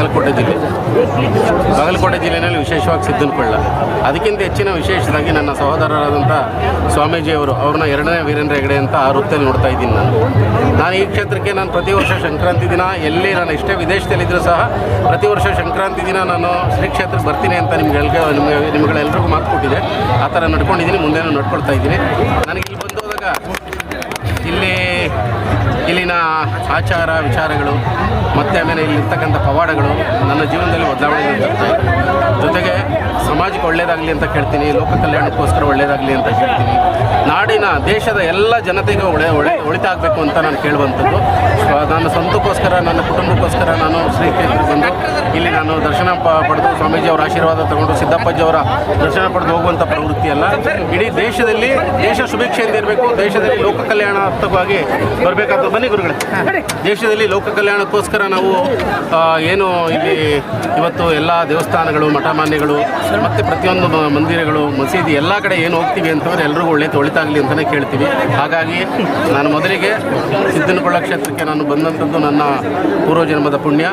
ಬಾಗಲಕೋಟೆ ಜಿಲ್ಲೆ. ಬಾಗಲಕೋಟೆ ಜಿಲ್ಲೆಯಲ್ಲಿ ವಿಶೇಷವಾಗಿ ಸಿದ್ದನಕೊಳ್ಳ ಅದಕ್ಕಿಂತ ಹೆಚ್ಚಿನ ವಿಶೇಷವಾಗಿ ನನ್ನ ಸಹೋದರರಾದಂಥ ಸ್ವಾಮೀಜಿಯವರು ಅವ್ರನ್ನ ಎರಡನೇ ವೀರೇಂದ್ರ ಹೆಗಡೆ ಅಂತ ಆ ವೃತ್ತಿಯಲ್ಲಿ ನೋಡ್ತಾ ಇದ್ದೀನಿ ನಾನು. ನಾನು ಈ ಕ್ಷೇತ್ರಕ್ಕೆ ನಾನು ಪ್ರತಿ ವರ್ಷ ಸಂಕ್ರಾಂತಿ ದಿನ ಎಲ್ಲಿ ನಾನು ಇಷ್ಟೇ ವಿದೇಶದಲ್ಲಿದ್ದರೂ ಸಹ ಪ್ರತಿ ವರ್ಷ ಸಂಕ್ರಾಂತಿ ದಿನ ನಾನು ಶ್ರೀ ಕ್ಷೇತ್ರಕ್ಕೆ ಬರ್ತೀನಿ ಅಂತ ನಿಮ್ಗೆ ನಿಮಗೆ, ನಿಮ್ಗಳೆಲ್ರಿಗೂ ಮಾತು ಕೊಟ್ಟಿದೆ. ಆ ಥರ ನಡ್ಕೊಂಡಿದ್ದೀನಿ, ಮುಂದೆನೂ ನಡ್ಕೊಳ್ತಾ ಇದ್ದೀನಿ. ನನಗೆ ಇಲ್ಲಿ ಬಂದೋದಾಗ ಇಲ್ಲಿನ ಆಚಾರ ವಿಚಾರಗಳು, ಮತ್ತು ಆಮೇಲೆ ಇಲ್ಲಿರ್ತಕ್ಕಂಥ ಪವಾಡಗಳು ನನ್ನ ಜೀವನದಲ್ಲಿ ಬದಲಾವಣೆ ತರ್ತವೆ ಜೊತೆಗೆ ಸಮಾಜಕ್ಕೆ ಒಳ್ಳೆಯದಾಗಲಿ ಅಂತ ಕೇಳ್ತೀನಿ, ಲೋಕ ಕಲ್ಯಾಣಕ್ಕೋಸ್ಕರ ಒಳ್ಳೆಯದಾಗಲಿ ಅಂತ ಹೇಳ್ತೀನಿ. ನಾಡಿನ ದೇಶದ ಎಲ್ಲ ಜನತೆಗೆ ಒಳ್ಳೆ ಒಳ್ಳೆ ಒಳಿತಾಗಬೇಕು ಅಂತ ನಾನು ಕೇಳುವಂಥದ್ದು. ನನ್ನ ಸ್ವಂತಕ್ಕೋಸ್ಕರ, ನನ್ನ ಕುಟುಂಬಕ್ಕೋಸ್ಕರ ನಾನು ಶ್ರೀಕ್ಷೇತ್ರಕ್ಕೆ ಬಂದು ಇಲ್ಲಿ ನಾನು ದರ್ಶನ ಪಡೆದು ಸ್ವಾಮೀಜಿ ಅವರ ಆಶೀರ್ವಾದ ತಗೊಂಡು ಸಿದ್ದಪ್ಪಜಿಯವರ ದರ್ಶನ ಪಡೆದು ಹೋಗುವಂಥ ಪ್ರವೃತ್ತಿ ಅಲ್ಲ. ಇಡೀ ದೇಶದಲ್ಲಿ ದೇಶ ಶುಭೇಕ್ಷೆಯಿಂದ ಇರಬೇಕು, ದೇಶದಲ್ಲಿ ಲೋಕ ಕಲ್ಯಾಣಾರ್ಥವಾಗಿ ಬರಬೇಕಾದ ಬನ್ನಿ ಗುರುಗಳೇ. ದೇಶದಲ್ಲಿ ಲೋಕ ಕಲ್ಯಾಣಕ್ಕೋಸ್ಕರ ನಾವು ಏನು ಇಲ್ಲಿ ಇವತ್ತು ಎಲ್ಲ ದೇವಸ್ಥಾನಗಳು, ಮಠಮಾನ್ಯಗಳು, ಮತ್ತು ಪ್ರತಿಯೊಂದು ಮಂದಿರಗಳು, ಮಸೀದಿ ಎಲ್ಲ ಕಡೆ ಏನು ಹೋಗ್ತೀವಿ ಅಂತಂದರೆ ಎಲ್ರಿಗೂ ಒಳ್ಳೆ ತೊಳಿತಾಗಲಿ ಅಂತಲೇ ಕೇಳ್ತೀವಿ. ಹಾಗಾಗಿ ನಾನು ಮೊದಲಿಗೆ ಸಿದ್ದನಗೊಳ್ಳ ಕ್ಷೇತ್ರಕ್ಕೆ ನಾನು ಬಂದಂಥದ್ದು ನನ್ನ ಪೂರ್ವಜನ್ಮದ ಪುಣ್ಯ.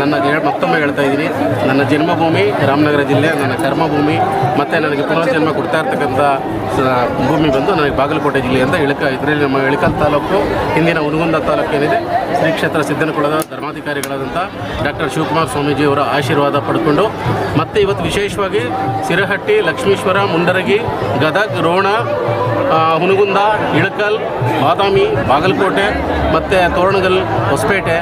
ನನ್ನ ಮತ್ತೊಮ್ಮೆ ಹೇಳ್ತಾ ಇದ್ದೀನಿ, ನನ್ನ ಜನ್ಮಭೂಮಿ ರಾಮನಗರ ಜಿಲ್ಲೆ, ನನ್ನ ಕರ್ಮಭೂಮಿ, ಮತ್ತು ನನಗೆ ಪುನರ್ಜನ್ಮ ಕೊಡ್ತಾ ಇರ್ತಕ್ಕಂಥ ಭೂಮಿ ಬಂದು ನನಗೆ ಬಾಗಲಕೋಟೆ ಜಿಲ್ಲೆ ಅಂತ ಇಳಕ, ಇದರಲ್ಲಿ ನಮ್ಮ ಇಳಕಲ್ ತಾಲೂಕು, ಹಿಂದಿನ ಹುನಗುಂದ ತಾಲೂಕು ಏನಿದೆ ಶ್ರೀ ಕ್ಷೇತ್ರ ಸಿದ್ದನಕೊಳದ ಧರ್ಮಾಧಿಕಾರಿಗಳಾದಂಥ ಡಾಕ್ಟರ್ ಶಿವಕುಮಾರ್ ಸ್ವಾಮೀಜಿಯವರ ಆಶೀರ್ವಾದ ಪಡ್ಕೊಂಡು ಮತ್ತು ಇವತ್ತು ವಿಶೇಷವಾಗಿ ಸಿರಹಟ್ಟಿ, ಲಕ್ಷ್ಮೀಶ್ವರ, ಮುಂಡರಗಿ, ಗದಗ್, ರೋಣ ಹುನಗುಂದ, ಇಳಕಲ್, ಬಾದಾಮಿ, ಬಾಗಲಕೋಟೆ ಮತ್ತು ತೋರಣಗಲ್, ಹೊಸಪೇಟೆ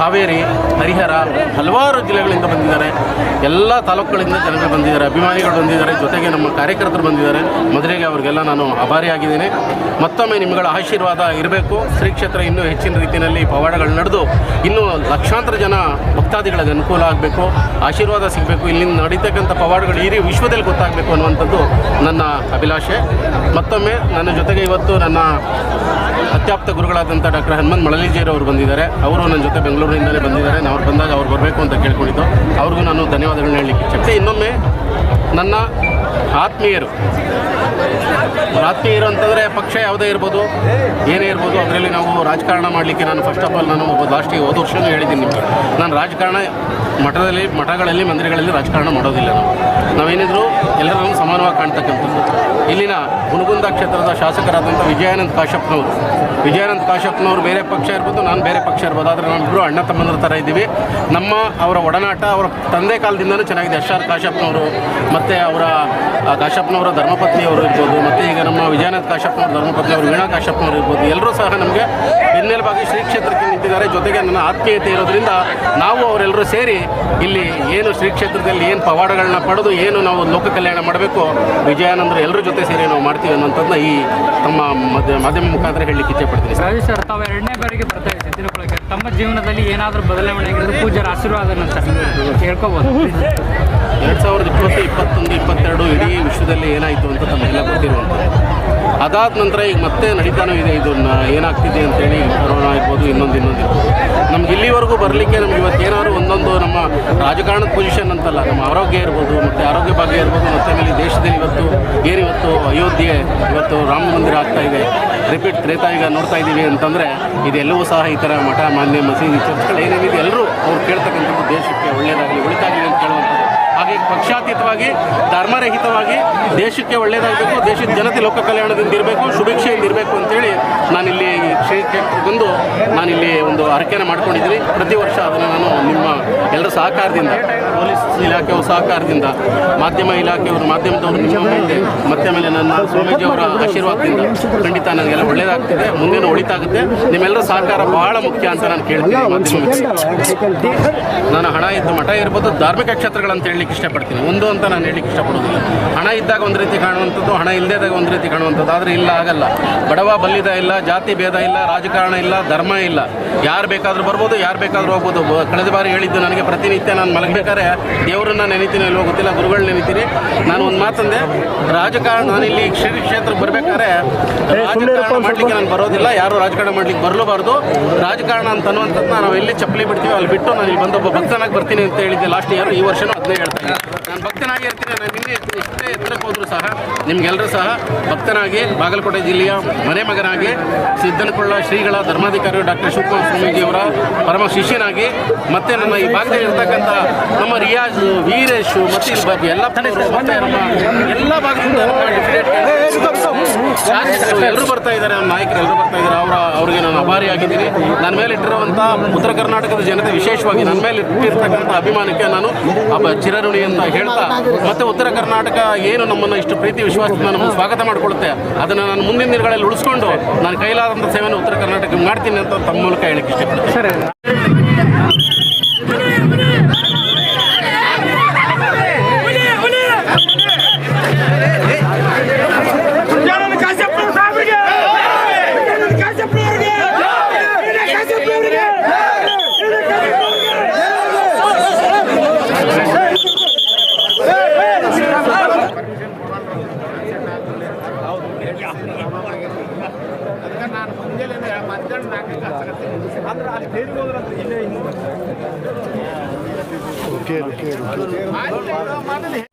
ಹಾವೇರಿ, ಹರಿಹರ ಹಲವಾರು ಜಿಲ್ಲೆಗಳಿಂದ ಬಂದಿದ್ದಾರೆ. ಎಲ್ಲ ತಾಲೂಕುಗಳಿಂದ ಜನಗಳು ಬಂದಿದ್ದಾರೆ, ಅಭಿಮಾನಿಗಳು ಬಂದಿದ್ದಾರೆ, ಜೊತೆಗೆ ನಮ್ಮ ಕಾರ್ಯಕರ್ತರು ಬಂದಿದ್ದಾರೆ. ಮೊದಲಿಗೆ ಅವರಿಗೆಲ್ಲ ನಾನು ಆಭಾರಿಯಾಗಿದ್ದೇನೆ. ಮತ್ತೊಮ್ಮೆ ನಿಮ್ಮಗಳ ಆಶೀರ್ವಾದ ಇರಬೇಕು. ಶ್ರೀ ಕ್ಷೇತ್ರ ಇನ್ನೂ ಹೆಚ್ಚಿನ ರೀತಿಯಲ್ಲಿ ಪವಾಡಗಳು ನಡೆದು ಇನ್ನೂ ಲಕ್ಷಾಂತರ ಜನ ಭಕ್ತಾದಿಗಳಿಗೆ ಅನುಕೂಲ ಆಗಬೇಕು, ಆಶೀರ್ವಾದ ಸಿಗಬೇಕು. ಇಲ್ಲಿಂದ ನಡೀತಕ್ಕಂಥ ಪವಾಡಗಳು ಇಡೀ ವಿಶ್ವದಲ್ಲಿ ಗೊತ್ತಾಗಬೇಕು ಅನ್ನುವಂಥದ್ದು ನನ್ನ ಅಭಿಲಾಷೆ. ಮತ್ತೊಮ್ಮೆ ನನ್ನ ಜೊತೆಗೆ ಇವತ್ತು ನನ್ನ ಅತ್ಯಾಪ್ತ ಗುರುಗಳಾದಂಥ ಡಾಕ್ಟರ್ ಹನುಮಂತ್ ಮಳಲಿಜೇರವರು ಬಂದಿದ್ದಾರೆ. ಅವರು ನನ್ನ ಜೊತೆ ಬೆಂಗಳೂರಿನಿಂದಲೇ ಬಂದಿದ್ದಾರೆ. ನಾವು ಬಂದಾಗ ಅವ್ರು ಬರಬೇಕು ಅಂತ ಕೇಳ್ಕೊಂಡಿದ್ದು. ಅವ್ರಿಗೂ ನಾನು ಧನ್ಯವಾದಗಳನ್ನ ಹೇಳಲಿಕ್ಕೆ ಇಚ್ಛೆ ಇನ್ನೊಮ್ಮೆ ನನ್ನ ಆತ್ಮೀಯರು. ಆತ್ಮೀಯರು ಅಂತಂದರೆ ಪಕ್ಷ ಯಾವುದೇ ಇರ್ಬೋದು, ಏನೇ ಇರ್ಬೋದು, ಅದರಲ್ಲಿ ನಾವು ರಾಜಕಾರಣ ಮಾಡಲಿಕ್ಕೆ ನಾನು ಫಸ್ಟ್ ಆಫ್ ಆಲ್ ನಾನು ಒಬ್ಬ ಲಾಸ್ಟಿಗೆ ಹೋದ ವರ್ಷವೂ ಹೇಳಿದ್ದೀನಿ ನಿಮಗೆ. ನಾನು ರಾಜಕಾರಣ ಮಠದಲ್ಲಿ, ಮಠಗಳಲ್ಲಿ, ಮಂದಿರಗಳಲ್ಲಿ ರಾಜಕಾರಣ ಮಾಡೋದಿಲ್ಲ ನಾವು. ನಾವೇನಿದ್ರು ಎಲ್ಲರನ್ನು ಸಮಾನವಾಗಿ ಕಾಣ್ತಕ್ಕಂಥದ್ದು. ಇಲ್ಲಿನ ಹುನಗುಂದ ಕ್ಷೇತ್ರದ ಶಾಸಕರಾದಂಥ ವಿಜಯಾನಂದ ಕಾಶಪ್ಪನವರು ವಿಜಯಾನಂದ್ ಕಾಶಪ್ಪನವರು ಬೇರೆ ಪಕ್ಷ ಇರ್ಬೋದು, ನಾನು ಬೇರೆ ಪಕ್ಷ ಇರ್ಬೋದು, ಆದರೆ ನಾವಿಬ್ಬರು ಅಣ್ಣ ತಮ್ಮಂದ್ರ ಥರ ಇದ್ದೀವಿ. ನಮ್ಮ ಅವರ ಒಡನಾಟ, ಅವರ ತಂದೆ ಕಾಲದಿಂದಲೂ ಚೆನ್ನಾಗಿದೆ. ಎಸ್ ಆರ್ ಮತ್ತೆ ಮತ್ತು ಅವರ ಕಾಶಪ್ಪನವರ ಧರ್ಮಪತ್ನಿಯವರು ಇರ್ಬೋದು, ಮತ್ತು ಈಗ ನಮ್ಮ ವಿಜಯಾನಂದ ಕಾಶಪ್ಪನವರು ಧರ್ಮಪತ್ನಿಯವರು ವೀಣಾ ಕಾಶಪ್ಪನವರು ಇರ್ಬೋದು, ಎಲ್ಲರೂ ಸಹ ನಮಗೆ ಬೆನ್ನೆಲುಬಾಗಿ ಶ್ರೀ ಕ್ಷೇತ್ರಕ್ಕೆ ನಿಂತಿದ್ದಾರೆ. ಜೊತೆಗೆ ನನ್ನ ಆತ್ಮೀಯತೆ ಇರೋದ್ರಿಂದ ನಾವು ಅವರೆಲ್ಲರೂ ಸೇರಿ ಇಲ್ಲಿ ಏನು ಶ್ರೀ ಕ್ಷೇತ್ರದಲ್ಲಿ ಏನು ಪವಾಡಗಳನ್ನ ಪಡೆದು ಏನು ನಾವು ಲೋಕ ಕಲ್ಯಾಣ ಮಾಡಬೇಕು, ವಿಜಯಾನಂದರು ಎಲ್ಲರ ಜೊತೆ ಸೇರಿ ನಾವು ಮಾಡ್ತೀವಿ. ಮಾಡ್ತೀವಿ ಅನ್ನೋಂಥದ್ದನ್ನ ಈ ತಮ್ಮ ಮಧ್ಯ ಮಾಧ್ಯಮ ಮುಖಾಂತರ ಹೇಳಲಿಕ್ಕೆ ಇಚ್ಛೆಪಡ್ತೀನಿ. ಸರ್ ರವಿ ಸರ್ ತಾವು ಎರಡನೇ ಬಾರಿಗೆ ಬರ್ತಾ ಇದ್ದೀವಿ ಸಿದ್ಧನಕೊಳಕ್ಕೆ ತಮ್ಮ ಜೀವನದಲ್ಲಿ ಏನಾದರೂ ಬದಲಾವಣೆ ಆಗಿರೋದು ಪೂಜಾರ ಆಶೀರ್ವಾದ ನಂತರ ಹೇಳ್ಕೊಬೋದು ಎರಡು ಸಾವಿರದ ಇಪ್ಪತ್ತು ಇಪ್ಪತ್ತೊಂದು ಇಪ್ಪತ್ತೆರಡು ಇಡೀ ವಿಶ್ವದಲ್ಲಿ ಏನಾಯಿತು ಅಂತ ತಮಗೆಲ್ಲ ಗೊತ್ತಿರುವಂಥದ್ದು. ಅದಾದ ನಂತರ ಈಗ ಮತ್ತೆ ನಡೀತಾನೂ ಇದೆ. ಇದು ಏನಾಗ್ತಿದೆ ಅಂತೇಳಿ ಕೊರೋನಾ ಇರ್ಬೋದು ಇನ್ನೊಂದು ಇನ್ನೊಂದು. ಇರ್ಬೋದು ಇಲ್ಲಿವರೆಗೂ ಬರಲಿಕ್ಕೆ ನಮ್ಗೆ ಇವತ್ತು ಏನಾದ್ರು ಒಂದೊಂದು ನಮ್ಮ ರಾಜಕಾರಣದ ಪೊಸಿಷನ್ ಅಂತಲ್ಲ, ನಮ್ಮ ಆರೋಗ್ಯ ಇರ್ಬೋದು, ಮತ್ತು ಆರೋಗ್ಯ ಭಾಗ್ಯ ಇರ್ಬೋದು ಮತ್ತು ಆಮೇಲೆ ದೇಶದಲ್ಲಿ ಇವತ್ತು ಏನಿವತ್ತು ಅಯೋಧ್ಯೆ, ಇವತ್ತು ರಾಮ ಮಂದಿರ ಆಗ್ತಾ ಇದೆ, ರಿಪೀಟ್ ತ್ರೇತಾಯುಗ ನೋಡ್ತಾ ಇದ್ದೀವಿ ಅಂತಂದರೆ ಇದೆಲ್ಲವೂ ಸಹ ಈ ಥರ ಮಠ, ಮಾನ್ಯ ಮಸೀದಿ ಚರ್ಚ್ಗಳು ಏನೇನಿದೆ ಎಲ್ಲರೂ ಅವ್ರು ಕೇಳ್ತಕ್ಕಂಥದ್ದು ದೇಶಕ್ಕೆ ಒಳ್ಳೆಯದಾಗಲಿ ಉಳಿತಾಗಲಿ ಅಂತ ಕೇಳುವಂಥದ್ದು. ಹಾಗೆ ಪಕ್ಷಾತೀತವಾಗಿ, ಧರ್ಮರಹಿತವಾಗಿ ದೇಶಕ್ಕೆ ಒಳ್ಳೆಯದಾಗಬೇಕು ದೇಶದ ಜನತೆ ಲೋಕ ಕಲ್ಯಾಣದಿಂದ ಇರಬೇಕು ಶುಭೇಚ್ಛೆಯಿಂದ ಇರಬೇಕು ಅಂತೇಳಿ ನಾನಿಲ್ಲಿ ಈ ಕ್ಷೇತ್ರಕ್ಕೆ ಬಂದು ನಾನಿಲ್ಲಿ ಒಂದು ಹರಕೆಯನ್ನು ಮಾಡ್ಕೊಂಡಿದ್ದೀನಿ. ಪ್ರತಿ ವರ್ಷ ಅದನ್ನು ನಾನು ನಿಮ್ಮ ಎಲ್ಲರ ಸಹಕಾರದಿಂದ, ಪೊಲೀಸ್ ಇಲಾಖೆಯವ್ರ ಸಹಕಾರದಿಂದ, ಮಾಧ್ಯಮ ಇಲಾಖೆಯವರು ಮಾಧ್ಯಮದವರು ನಿಮ್ಮ ಮತ್ತೆ ಆಮೇಲೆ ನನ್ನ ಸ್ವಾಮೀಜಿಯವರ ಆಶೀರ್ವಾದದಿಂದ ಖಂಡಿತ ನನಗೆಲ್ಲ ಒಳ್ಳೆಯದಾಗ್ತಿದೆ ಮುಂದಿನ ಒಳಿತಾಗುತ್ತೆ. ನಿಮ್ಮೆಲ್ಲರ ಸಹಕಾರ ಬಹಳ ಮುಖ್ಯ ಅಂತ ನಾನು ಕೇಳ್ತೀನಿ ನಾನು ಹಣ ಇದ್ದು ಮಠ ಇರ್ಬೋದು, ಧಾರ್ಮಿಕ ಕ್ಷೇತ್ರಗಳಂತ ಹೇಳಲಿಕ್ಕೆ ಇಷ್ಟಪಡ್ತೀನಿ. ಒಂದು ಅಂತ ನಾನು ಹೇಳಲಿಕ್ಕೆ ಇಷ್ಟಪಡೋದಿಲ್ಲ ಹಣ ಇದ್ದಾಗ ಒಂದು ರೀತಿ ಕಾಣುವಂಥದ್ದು ಹಣ ಇಲ್ಲದಾಗ ಒಂದು ರೀತಿ ಕಾಣುವಂಥದ್ದು. ಆದರೆ ಇಲ್ಲ ಆಗಲ್ಲ ಬಡವ ಬಲ್ಲಿದ ಇಲ್ಲ ಜಾತಿ ಭೇದ ಇಲ್ಲ ರಾಜಕಾರಣ ಇಲ್ಲ ಧರ್ಮ ಇಲ್ಲ. ಯಾರು ಬೇಕಾದರೂ ಬರ್ಬೋದು ಯಾರು ಬೇಕಾದರೂ ಹೋಗ್ಬೋದು. ಕಳೆದ ಬಾರಿ ಹೇಳಿದ್ದು ನನಗೆ ಪ್ರತಿನಿತ್ಯ ನಾನು ಮಲಗಬೇಕಾದ್ರೆ ದೇವರನ್ನ ನೆನಿತೀನಿ ಅಲ್ಲಿ ಗೊತ್ತಿಲ್ಲ ಗುರುಗಳು ನೆನಿತೀನಿ. ನಾನು ಒಂದು ಮಾತಂದೆ ರಾಜಕಾರಣ ನಾನು ಇಲ್ಲಿ ಶ್ರೀ ಕ್ಷೇತ್ರಕ್ಕೆ ಬರಬೇಕಾದ್ರೆ ರಾಜಕಾರಣ ಮಾಡಲಿಕ್ಕೆ ನಾನು ಬರೋದಿಲ್ಲ. ಯಾರು ರಾಜಕಾರಣ ಮಾಡ್ಲಿಕ್ಕೆ ಬರಲೂಬಾರ್ದು. ರಾಜಕಾರಣ ಅಂತ ಅನ್ನುವಂಥದ್ದು ನಾವು ಎಲ್ಲಿ ಚಪ್ಪಲಿ ಬಿಡ್ತೀವಿ ಅಲ್ಲಿ ಬಿಟ್ಟು ನಾನು ಇಲ್ಲಿ ಬಂದೊಬ್ಬ ಭಕ್ತನಾಗಿ ಬರ್ತೀನಿ ಅಂತ ಹೇಳಿದ್ದೆ ಲಾಸ್ಟ್ ಇಯರ್. ಈ ವರ್ಷನೂ ಅದನ್ನೇ ಹೇಳ್ತಾ ಇದ್ದೀನಿ. ನಾನು ಭಕ್ತನಾಗಿ ಇರ್ತೀನಿ ನಾನು ಇನ್ನೇ ಎಷ್ಟೇ ಎತ್ತರಕ್ಕೆ ಹೋದರೂ ಸಹ ನಿಮಗೆಲ್ಲರೂ ಸಹ ಭಕ್ತನಾಗಿ ಬಾಗಲಕೋಟೆ ಜಿಲ್ಲೆಯ ಮನೆ ಮಗನಾಗಿ ಸಿದ್ದನಕೊಳ್ಳ ಶ್ರೀಗಳ ಧರ್ಮಾಧಿಕಾರಿ ಡಾಕ್ಟರ್ ಶಿವಕುಮಾರ ಸ್ವಾಮೀಜಿಯವರ ಪರಮ ಶಿಷ್ಯನಾಗಿ ಮತ್ತೆ ನಮ್ಮ ಈ ಭಾಗದಲ್ಲಿ ಇರ್ತಕ್ಕಂಥ ನಮ್ಮ ರಿಯಾಜ್ ವೀರೇಶು ಮತ್ತು ಎಲ್ಲ ಎಲ್ಲ ಭಾಗದಿಂದ ಎಲ್ಲರೂ ಬರ್ತಾ ಇದ್ದಾರೆ, ನಮ್ಮ ನಾಯಕರು ಎಲ್ಲರೂ ಬರ್ತಾ ಇದ್ದಾರೆ. ಅವರ ಅವರಿಗೆ ನಾನು ಅಭಾರಿಯಾಗಿದ್ದೀನಿ ನನ್ನ ಮೇಲೆ ಇಟ್ಟಿರುವಂಥ ಉತ್ತರ ಕರ್ನಾಟಕದ ಜನತೆ ವಿಶೇಷವಾಗಿ ನನ್ನ ಮೇಲೆ ಇಟ್ಟಿರ್ತಕ್ಕಂಥ ಅಭಿಮಾನಕ್ಕೆ ನಾನು ಚಿರಋಣಿ ಅಂತ ಹೇಳ್ತಾ, ಮತ್ತೆ ಉತ್ತರ ಕರ್ನಾಟಕ ಏನು ನಮ್ಮನ್ನು ಇಷ್ಟು ಪ್ರೀತಿ, ವಿಶ್ವಾಸದಿಂದ ನಮ್ಮ ಸ್ವಾಗತ ಮಾಡಿಕೊಳ್ಳುತ್ತೆ, ಅದನ್ನು ನಾನು ಮುಂದಿನ ದಿನಗಳಲ್ಲಿ ಉಳಿಸ್ಕೊಂಡು ನಾನು ಕೈಲಾದಂಥ ಸೇವೆಯನ್ನು ಉತ್ತರ ಕರ್ನಾಟಕ ಮಾಡ್ತೀನಿ ಅಂತ ತಮ್ಮ ಮೂಲಕ ಹೇಳಕ್ಕೆ ಇಷ್ಟಪಡ್ತೀನಿ. quiero, quiero. quiero.